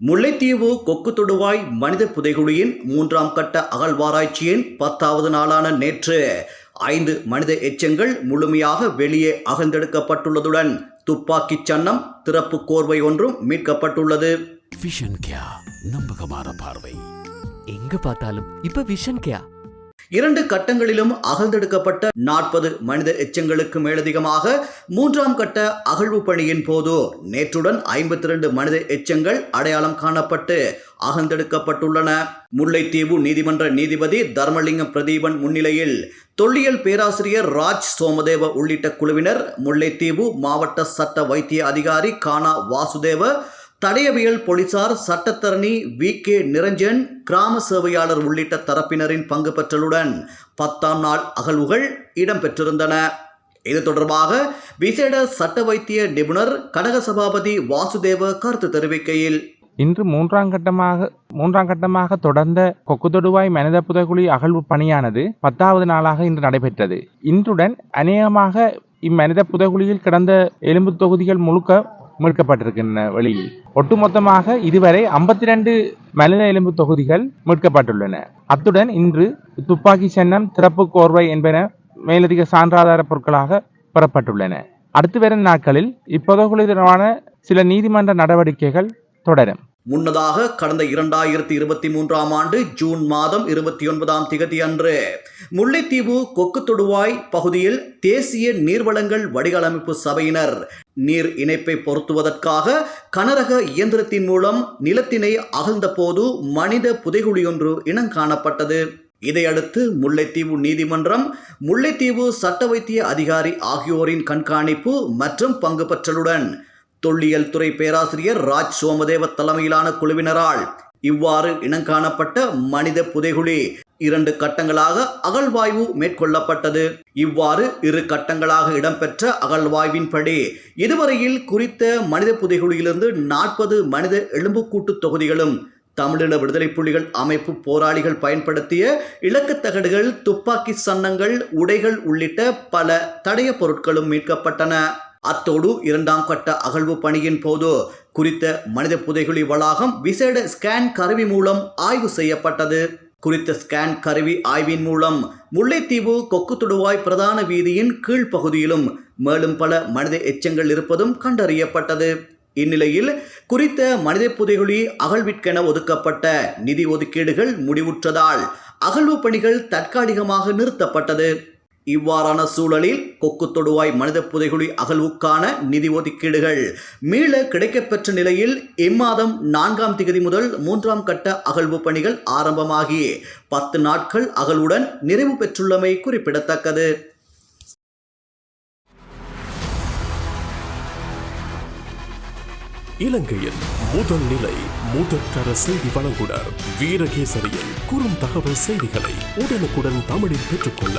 முல்லைத்தீவு கொக்கு தொடுவாய் மனித புதைகுழியின் மூன்றாம் கட்ட அகழ்வாராய்ச்சியின் பத்தாவது நாளான நேற்று ஐந்து மனித எச்சங்கள் முழுமையாக வெளியே அகழ்ந்தெடுக்கப்பட்டுள்ளதுடன் துப்பாக்கிச் சன்னம் திறப்பு கோர்வை ஒன்றும் மீட்கப்பட்டுள்ளது. விஷன் கியா நம்பகமான பார்வை. எங்க பார்த்தாலும் இப்ப விஷன் கேயா இரண்டு கட்டங்களிலும் அகழ்ந்தெடுக்கப்பட்ட நாற்பது மனித எச்சங்களுக்கு மேலதிகமாக மூன்றாம் கட்ட அகழ்வு பணியின் போது நேற்றுடன் ஐம்பத்தி இரண்டு மனித எச்சங்கள் அடையாளம் காணப்பட்டு அகழ்ந்தெடுக்கப்பட்டுள்ளன. முல்லைத்தீவு நீதிமன்ற நீதிபதி தர்மலிங்கம் பிரதீபன் முன்னிலையில் தொல்லியல் பேராசிரியர் ராஜ் சோமதேவ உள்ளிட்ட குழுவினர் முல்லைத்தீவு மாவட்ட சட்ட வைத்திய அதிகாரி கானா வாசுதேவ தடயவியல் போலீசார் சட்டத்தரணி வி. கே. நிரஞ்சன் கிராம சேவையாளர் உள்ளிட்ட தரப்பினரின் பங்கு பெற்றலுடன் பத்தாம் நாள் அகழ்வுகள் இடம்பெற்றிருந்தன. இது தொடர்பாக விசேட சட்ட வைத்திய நிபுணர் கடக சபாபதி வாசுதேவ கருத்து தெரிவிக்கையில். இன்று மூன்றாம் கட்டமாக மூன்றாம் கட்டமாக தொடர்ந்த கொக்குதொடுவாய் மனித புதைகுழி அகழ்வு பணியானது பத்தாவது நாளாக இன்று நடைபெற்றது. இன்றுடன் அநேகமாக இம்மனித புதைகுழியில் கிடந்த எலும்பு தொகுதிகள் முழுக்க மீட்கப்பட்டிருக்கின்றன வெளியில் ஒட்டுமொத்தமாக இதுவரை ஐம்பத்தி ரெண்டு மலின எலும்பு தொகுதிகள் மீட்கப்பட்டுள்ளன. அத்துடன் இன்று துப்பாக்கி சன்னம் திறப்பு கோர்வை என்பன மேலதிக சான்றாதார பொருட்களாக பெறப்பட்டுள்ளன. அடுத்து வரும் நாட்களில் இப்புதைகுழி சில நீதிமன்ற நடவடிக்கைகள் தொடரும். முன்னதாக கடந்த இரண்டாயிரத்தி இருபத்தி மூன்றாம் ஆண்டு ஜூன் மாதம் இருபத்தி ஒன்பதாம் திகதி அன்று முல்லைத்தீவு கொக்கு தொடுவாய் பகுதியில் தேசிய நீர்வளங்கள் வடிகாலமைப்பு சபையினர் நீர் இணைப்பை பொருத்துவதற்காக கனரக இயந்திரத்தின் மூலம் நிலத்தினை அகழ்ந்தபோது மனித புதைகுழியொன்று இனங்காணப்பட்டது. இதையடுத்து முல்லைத்தீவு நீதிமன்றம் முல்லைத்தீவு சட்ட வைத்திய அதிகாரி ஆகியோரின் கண்காணிப்பு மற்றும் பங்கு பெற்றலுடன் தொல்லியல் துறை பேராசிரியர் ராஜ் சோமதேவ தலைமையிலான குழுவினரால் இவ்வாறு இனங்காணப்பட்ட மனித புதைகுழி இரண்டு கட்டங்களாக அகழ்வாய்வு மேற்கொள்ளப்பட்டது. இவ்வாறு இரு கட்டங்களாக இடம்பெற்ற அகழ்வாய்வின்படி இதுவரையில் குறித்த மனித புதைகுழியிலிருந்து நாற்பது மனித எலும்புக்கூட்டு தொகுதிகளும் தமிழீழ விடுதலை புலிகள் அமைப்பு போராளிகள் பயன்படுத்திய இலக்கு தகடுகள் துப்பாக்கி சன்னங்கள் உடைகள் உள்ளிட்ட பல தடைய பொருட்களும் மீட்கப்பட்டன. அத்தோடு இரண்டாம் கட்ட அகழ்வு பணியின் போது குறித்த மனித புதைகுழி வளாகம் விசேட ஸ்கேன் கருவி மூலம் ஆய்வு செய்யப்பட்டது. குறித்த ஸ்கேன் கருவி ஆய்வின் மூலம் முல்லைத்தீவு கொக்கு துடுவாய் பிரதான வீதியின் கீழ்ப்பகுதியிலும் மேலும் பல மனித எச்சங்கள் இருப்பதும் கண்டறியப்பட்டது. இந்நிலையில் குறித்த மனித புதைகுழி அகழ்விற்கென ஒதுக்கப்பட்ட நிதி ஒதுக்கீடுகள் முடிவுற்றதால் அகழ்வு பணிகள் தற்காலிகமாக நிறுத்தப்பட்டது. இவ்வாறான சூழலில் கொக்கு தொடுவாய் மனித புதைகுழி அகழ்வுக்கான நிதி ஒதுக்கீடுகள். மீள கிடைக்கப்பெற்ற நிலையில் இம்மாதம் நான்காம் திகதி முதல் மூன்றாம் கட்ட அகழ்வு பணிகள் ஆரம்பமாகி பத்து நாட்கள் அகழ்வுடன் நிறைவு பெற்றுள்ளமை குறிப்பிடத்தக்கது. இலங்கையின் முதல் நிலை முதற்கர செய்தி வழங்குனர் வீரகேசரியில் குறும் தகவல் செய்திகளை உடனுக்குடன் தமிழில் பெற்றுக்கொள்ள